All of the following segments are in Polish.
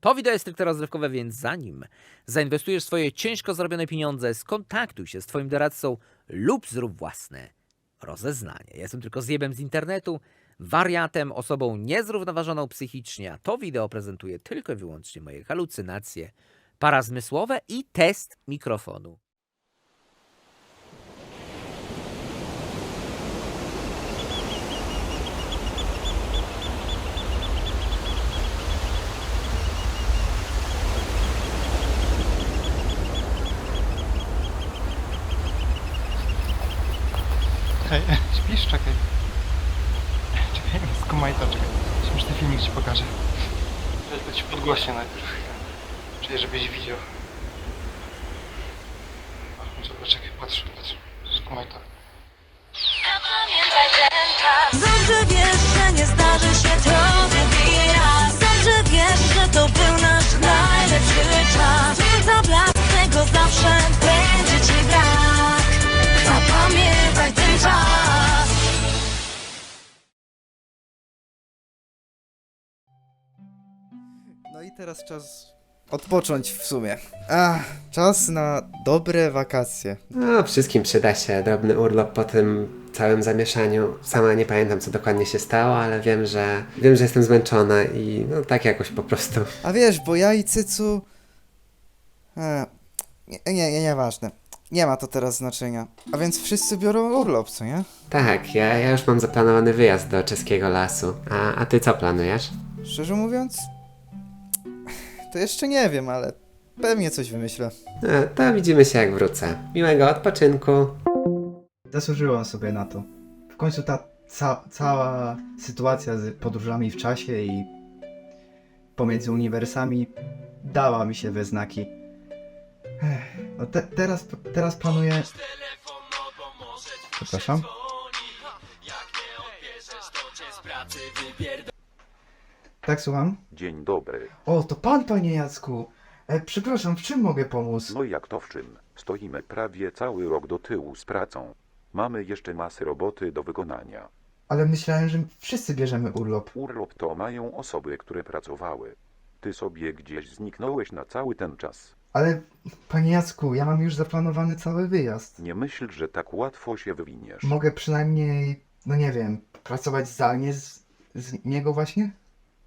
To wideo jest stricte rozrywkowe, więc zanim zainwestujesz swoje ciężko zarobione pieniądze, skontaktuj się z Twoim doradcą lub zrób własne rozeznanie. Jestem tylko zjebem z internetu, wariatem, osobą niezrównoważoną psychicznie, a to wideo prezentuje tylko i wyłącznie moje halucynacje parazmysłowe i test mikrofonu. Czekaj, śpisz? Czekaj. Czekaj, skumaj to, czekaj. Śmieszny filmik ci pokażę. Wezmę ci podgłośnie najpierw. Czyli żebyś widział. O, Dobra, czekaj, patrz, patrz. Skumaj to. Pamiętaj ten czas Dobrze wiesz, że nie zdarzy się to drugi raz Dobrze wiesz, że to był nasz najlepszy czas Tylko tego zawsze będzie teraz czas odpocząć w sumie. Ach, czas na dobre wakacje. No, wszystkim przyda się drobny urlop po tym całym zamieszaniu. Sama nie pamiętam, co dokładnie się stało, ale wiem, że wiem, że jestem zmęczona i no tak jakoś po prostu. A wiesz, bo ja i Cycu... E, nie, nie, nie, nieważne. Nie ma to teraz znaczenia. A więc wszyscy biorą urlop, co nie? Tak, ja, ja już mam zaplanowany wyjazd do czeskiego lasu. A, a ty co planujesz? Szczerze mówiąc... To jeszcze nie wiem, ale pewnie coś wymyślę. No, to widzimy się jak wrócę. Miłego odpoczynku. Zasłużyłam sobie na to. W końcu ta ca cała sytuacja z podróżami w czasie i pomiędzy uniwersami dała mi się we znaki. Ech, No te teraz, teraz planuję... Przepraszam. Tak, słucham? Dzień dobry. O, to pan, panie Jacku! E, przepraszam, w czym mogę pomóc? No jak to w czym? Stoimy prawie cały rok do tyłu z pracą. Mamy jeszcze masę roboty do wykonania. Ale myślałem, że wszyscy bierzemy urlop. Urlop to mają osoby, które pracowały. Ty sobie gdzieś zniknąłeś na cały ten czas. Ale, panie Jacku, ja mam już zaplanowany cały wyjazd. Nie myśl, że tak łatwo się wywiniesz. Mogę przynajmniej, no nie wiem, pracować zdalnie z, z niego właśnie?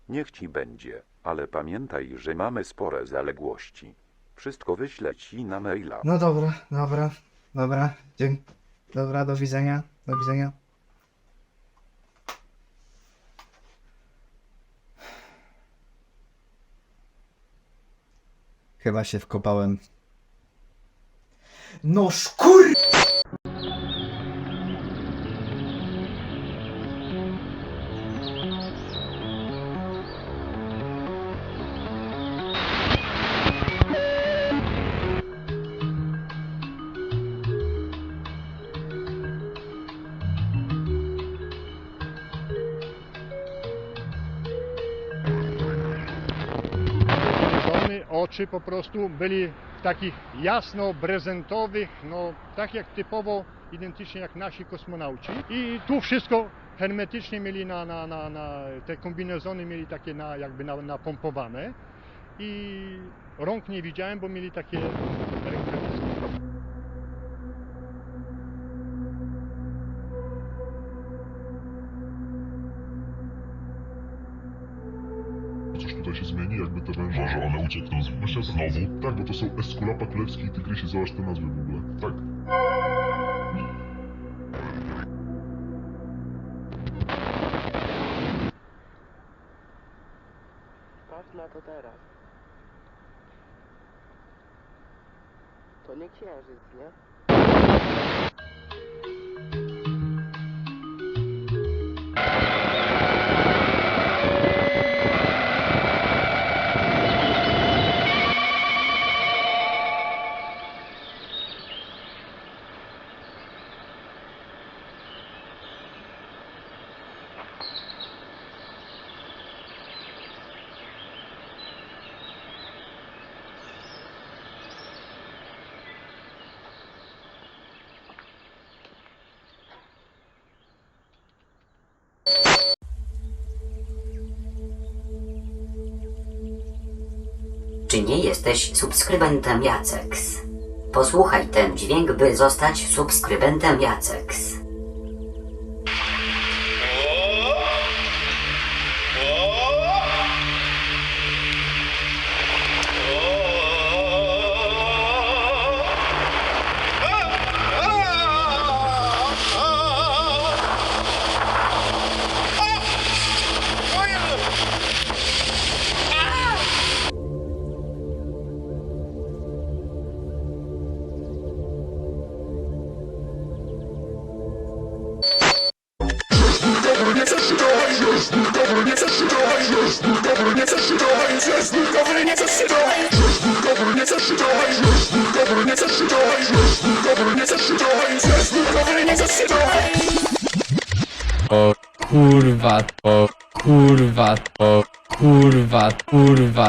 Niech ci będzie, ale pamiętaj, że mamy spore zaległości. Wszystko wyślę ci na maila. No dobra, dobra, dobra, dzień, dobra, do widzenia, do widzenia. Chyba się wkopałem. No szkur... Oczy po prostu byli w takich jasno prezentowych, no tak jak typowo, identycznie jak nasi kosmonauci. I tu wszystko hermetycznie mieli na, na, na, na te kombinezony mieli takie na, jakby na, napompowane. I rąk nie widziałem, bo mieli takie Coś tutaj się zmieni, jakby te węże, że one uciekną z znowu. Tak, bo to są Esculapa, Królewski i Tygrysi, zobacz te nazwy w ogóle. Tak. Czy nie jesteś subskrybentem Jaceks. Posłuchaj ten dźwięk, by zostać subskrybentem Jaceks.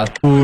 Kurwa,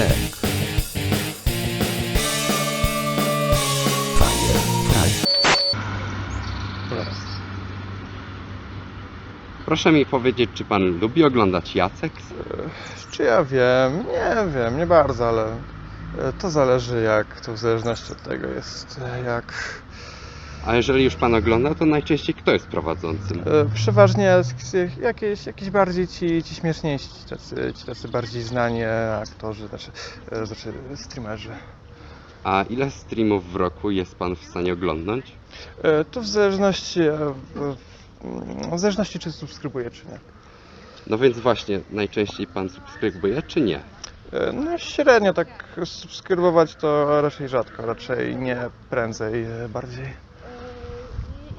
Fire. Proszę mi powiedzieć, czy pan lubi oglądać Jacek? Czy ja wiem? Nie wiem, nie bardzo, ale e, to zależy jak, to w zależności od tego jest e, jak... A jeżeli już pan ogląda, to najczęściej kto jest prowadzącym? E, Przeważnie jakieś, jakieś bardziej ci, ci śmieszniejsi, ci tacy, ci tacy bardziej znani aktorzy, znaczy, e, znaczy streamerzy. A ile streamów w roku jest pan w stanie oglądnąć? E, To w zależności, e, w- zależności czy subskrybuję, czy nie. No więc właśnie, najczęściej pan subskrybuje, czy nie? E, No średnio tak subskrybować to raczej rzadko, raczej nie prędzej, e, bardziej.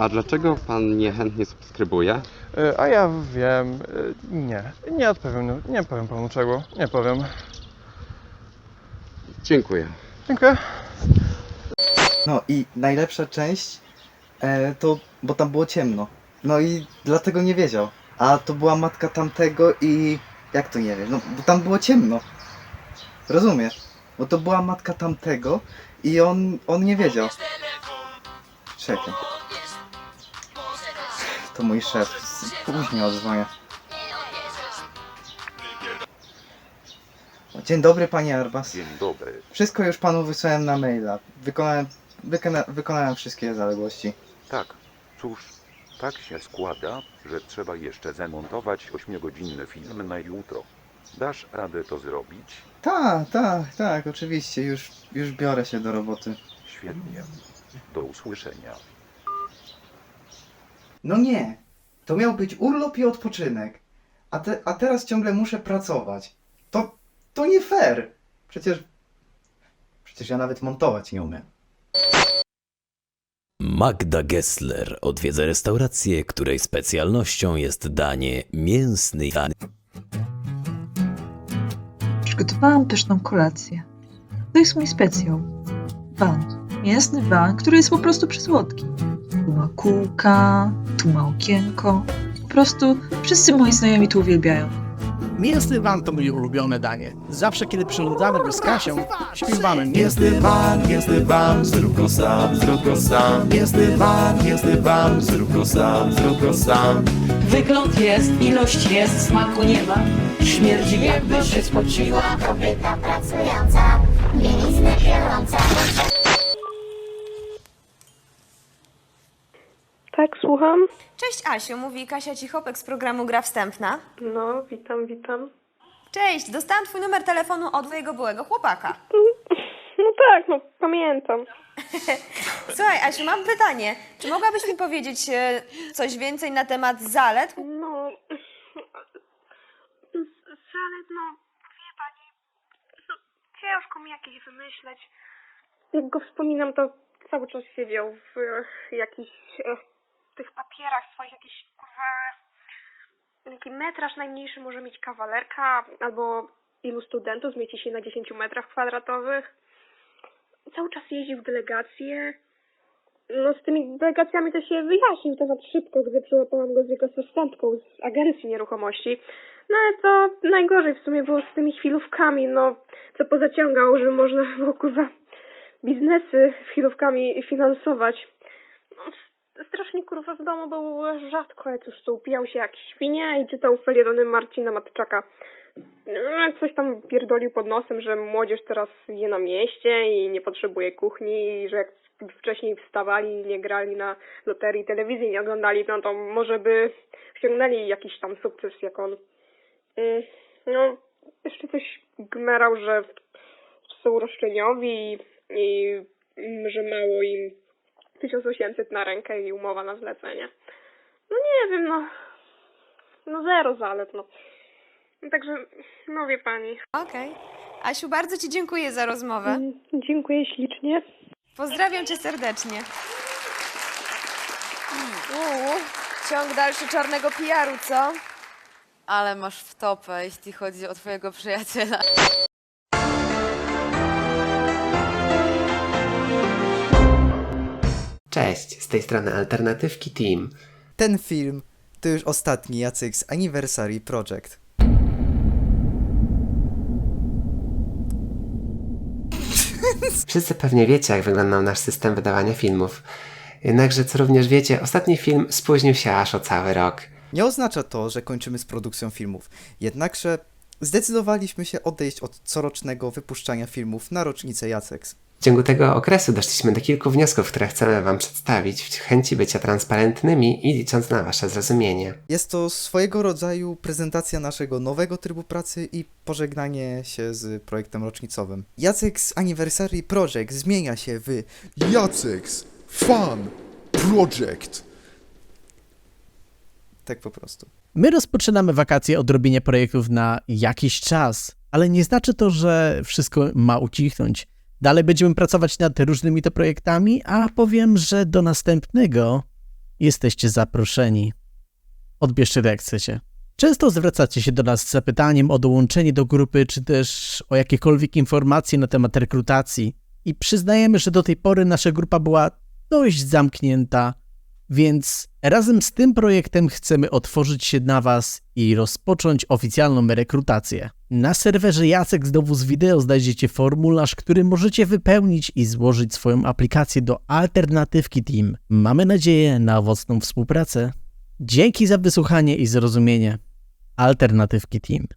A dlaczego pan niechętnie subskrybuje? E, A ja wiem, e, nie, nie odpowiem, nie powiem panu czego, nie powiem. Dziękuję. Dziękuję. No i najlepsza część e, to, bo tam było ciemno. No i dlatego nie wiedział. A to była matka tamtego i... Jak to nie wiesz? No, bo tam było ciemno. Rozumiesz? Bo to była matka tamtego i on, on nie wiedział. Czekaj. To mój szef. Później odzwonię. Dzień dobry, panie Arbas. Dzień dobry. Wszystko już panu wysłałem na maila. Wykonałem, wykona, wykonałem wszystkie zaległości. Tak, cóż, tak się składa, że trzeba jeszcze zamontować 8-godzinny film na jutro. Dasz radę to zrobić? Tak, tak, tak, oczywiście. Już, już biorę się do roboty. Świetnie. Do usłyszenia. No nie. To miał być urlop i odpoczynek. A, te, a teraz ciągle muszę pracować. To, to nie fair. Przecież, przecież ja nawet montować nie umiem. Magda Gessler odwiedza restaurację, której specjalnością jest danie mięsny. Przygotowałam pyszną kolację. To jest mój specjał. Ban. Mięsny ban, który jest po prostu przysłodki. Tu ma kółka, tu ma okienko. Po prostu wszyscy moi znajomi to uwielbiają. Mięsny van to moje ulubione danie. Zawsze kiedy przyglądamy z Kasią, śpiewamy Mięsny van, mięsny van, zrób go sam, zrób go sam. Mięsny van, mięsny van, zrób go sam, zrób go sam. Wygląd jest, ilość jest, smaku nie ma. Śmierdzi jakby się spociła. Kobieta pracująca, bieliznę biorąca. Tak, słucham. Cześć Asiu, mówi Kasia Cichopek z programu Gra Wstępna. No, witam, witam. Cześć, dostałam twój numer telefonu od twojego byłego chłopaka. No tak, no pamiętam. Słuchaj Asiu, mam pytanie. Czy mogłabyś mi powiedzieć e, coś więcej na temat zalet? No, ale no, wie pani, no, ciężko mi jakieś wymyśleć. Jak go wspominam, to cały czas siedział w e, jakichś e, tych papierach swoich, jakiś jaki metraż najmniejszy może mieć kawalerka, albo ilu studentów zmieści się na 10 metrach kwadratowych. Cały czas jeździł w delegacje. No z tymi delegacjami to się wyjaśnił temat szybko, gdy przyłapałam go z jego asystentką z agencji nieruchomości. No ale to najgorzej w sumie było z tymi chwilówkami, no co pozaciągał, że można było kurwa biznesy chwilówkami finansować. No, strasznie kurwa w domu był rzadko, ale cóż to upijał się jak świnia i czytał felietony Marcina Matczaka. Jak coś tam pierdolił pod nosem, że młodzież teraz je na mieście i nie potrzebuje kuchni i że jak wcześniej wstawali nie grali na loterii, telewizji nie oglądali, no to może by osiągnęli jakiś tam sukces jak on. Mm, No, jeszcze coś gmerał, że są roszczeniowi i, i że mało im 1800 na rękę i umowa na zlecenie. No nie wiem, no. No zero zalet, no. No Także, no wie pani. Okej. Asiu, bardzo Ci dziękuję za rozmowę. Mm, Dziękuję ślicznie. Pozdrawiam Cię serdecznie. Uuu, ciąg dalszy czarnego PR-u, co? Ale masz w topę, jeśli chodzi o Twojego przyjaciela. Cześć, z tej strony Alternatywki Team. Ten film to już ostatni Jacek z Anniversary Project. Wszyscy pewnie wiecie, jak wyglądał nasz system wydawania filmów. Jednakże, co również wiecie, ostatni film spóźnił się aż o cały rok. Nie oznacza to, że kończymy z produkcją filmów. Jednakże zdecydowaliśmy się odejść od corocznego wypuszczania filmów na rocznicę Jaceks. W ciągu tego okresu doszliśmy do kilku wniosków, które chcemy Wam przedstawić w chęci bycia transparentnymi i licząc na Wasze zrozumienie. Jest to swojego rodzaju prezentacja naszego nowego trybu pracy i pożegnanie się z projektem rocznicowym. Jaceks Anniversary Project zmienia się w Jaceks Fun Project. Tak po prostu. My rozpoczynamy wakacje od robienia projektów na jakiś czas, ale nie znaczy to, że wszystko ma ucichnąć. Dalej będziemy pracować nad różnymi to projektami, a powiem, że do następnego jesteście zaproszeni. Odbierzcie jak chcecie. Często zwracacie się do nas z zapytaniem o dołączenie do grupy, czy też o jakiekolwiek informacje na temat rekrutacji. I przyznajemy, że do tej pory nasza grupa była dość zamknięta, więc razem z tym projektem chcemy otworzyć się na Was i rozpocząć oficjalną rekrutację. Na serwerze Jacek z wideo znajdziecie formularz, który możecie wypełnić i złożyć swoją aplikację do alternatywki Team. Mamy nadzieję na owocną współpracę. Dzięki za wysłuchanie i zrozumienie. Alternatywki Team.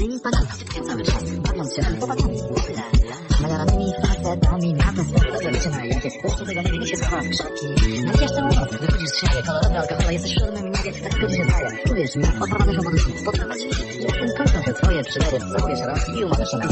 Złotymi spadami sypię cały czas Bawiąc się chłopakami Najaranymi facetami Na te sprawy dobrze na jakie Jeszcze tego wie, się schowa w krzaki i jeszcze łowo, wychodzisz z siebie Kolorowy alkohol, jesteś w siódmym niebie Tak ci się zdaje Uwierz mi, odprowadzę do poduszki Podprowadzi I jak ten kończą te twoje przylery Całujesz raz i umawiasz na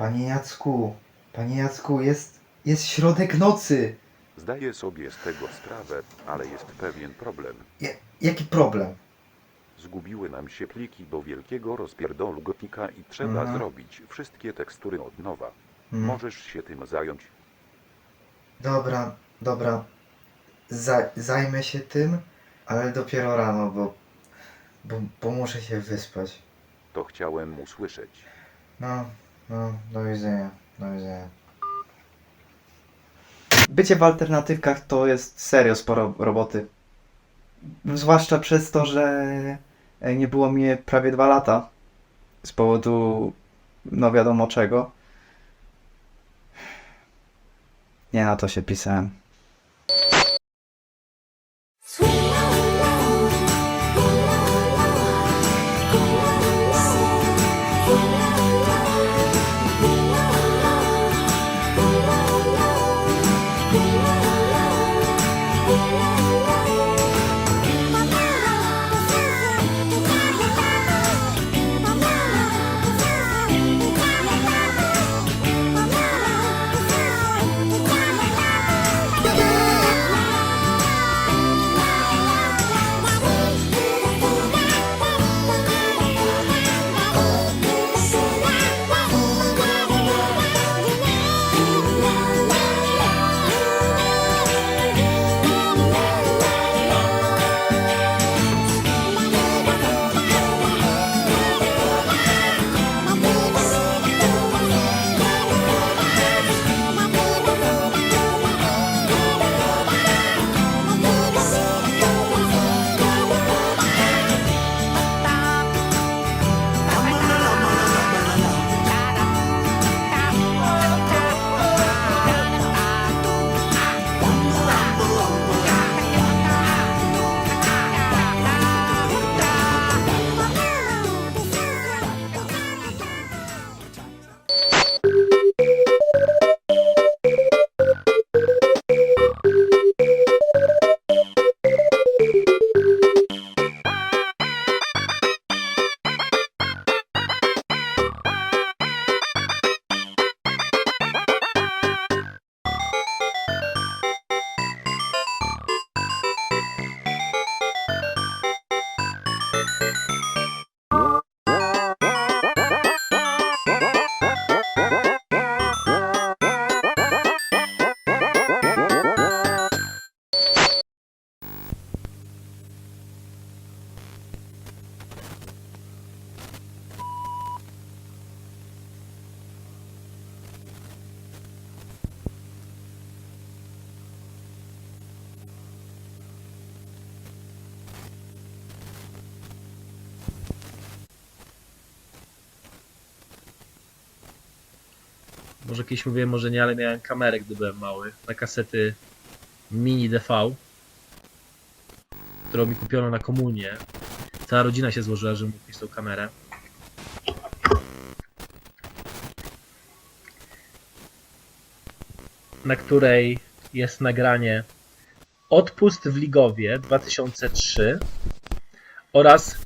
Panie Jacku, panie Jacku, jest, jest środek nocy. Zdaję sobie z tego sprawę, ale jest pewien problem. Ja, jaki problem? Zgubiły nam się pliki do wielkiego rozpierdolu gotika i trzeba Mhm. zrobić wszystkie tekstury od nowa. Mhm. Możesz się tym zająć? Dobra, dobra. Za, zajmę się tym, ale dopiero rano, bo, bo, bo muszę się wyspać. To chciałem usłyszeć. No, no, do widzenia, do widzenia. Bycie w alternatywkach to jest serio sporo roboty. Zwłaszcza przez to, że e, nie było mnie prawie dwa lata. Z powodu, no wiadomo czego. Nie na to się pisałem. Może kiedyś mówiłem, może nie, ale miałem kamerę, gdy byłem mały. Na kasety mini DV, którą mi kupiono na komunię. Cała rodzina się złożyła, mógł mieć tą kamerę. Na której jest nagranie Odpust w Ligowie 2003 oraz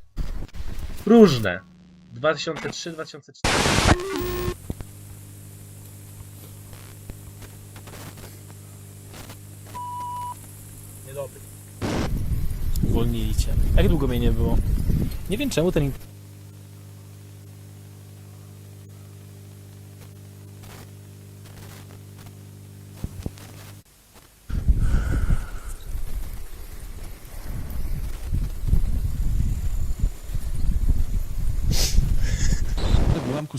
różne 2003-2004. Uwolnili cię. Jak długo mnie nie było? Nie wiem czemu ten...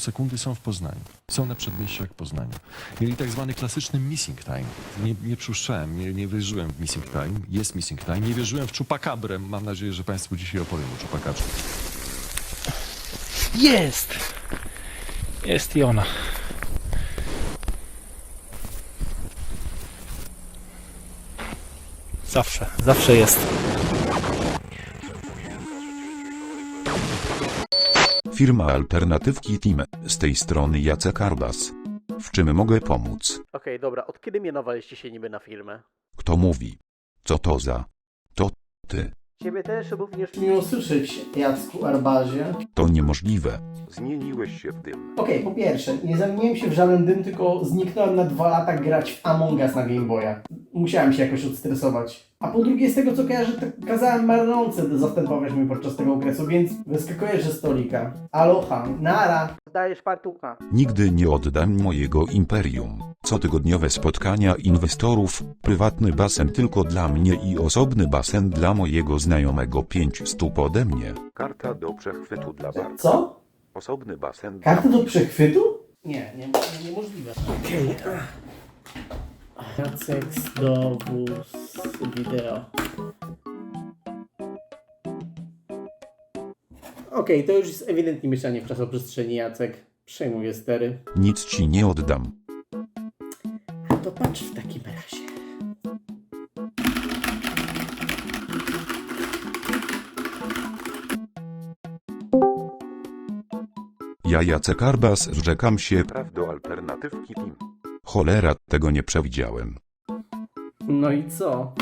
sekundy są w Poznaniu. Są na przedmieściach Poznania. Mieli tak zwany klasyczny missing time. Nie, nie przypuszczałem, nie, nie wierzyłem w missing time. Jest missing time. Nie wierzyłem w czupakabrę. Mam nadzieję, że Państwu dzisiaj opowiem o czupakabrze. Jest! Jest i ona. Zawsze, zawsze jest. Firma Alternatywki Team. Z tej strony Jacek Arbas. W czym mogę pomóc? Okej, dobra, od kiedy mianowaliście się niby na firmę? Kto mówi? Co to za? To ty. Ciebie też również Miło słyszeć, Jacku Arbazie. To niemożliwe. Zmieniłeś się w tym. Okej, po pierwsze, nie zamieniłem się w żaden dym, tylko zniknąłem na dwa lata grać w Among Us na Game Boya. Musiałem się jakoś odstresować. A po drugie, z tego co kojarzę, to kazałem marnące zastępować mnie podczas tego okresu, więc wyskakujesz ze stolika. Aloha, nara. dajesz partucha. Nigdy nie oddam mojego imperium. Cotygodniowe spotkania inwestorów, prywatny basen tylko dla mnie i osobny basen dla mojego znajomego 500 ode mnie. Karta do przechwytu dla Bartka. Co? Osobny basen Karty do przechwytu? Nie, nie, nie niemożliwe. Okej. Jacek z dowóz wideo. Okej, to już jest ewidentnie mieszanie w czasoprzestrzeni, Jacek. Przejmuję stery. Nic ci nie oddam. To patrz w takim razie. Ja Jacek Arbas zrzekam się praw do alternatywki team. Cholera, tego nie przewidziałem. No i co?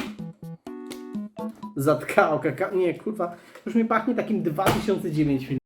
Zatkało kakao. Nie, kurwa. Już mi pachnie takim 2009 film.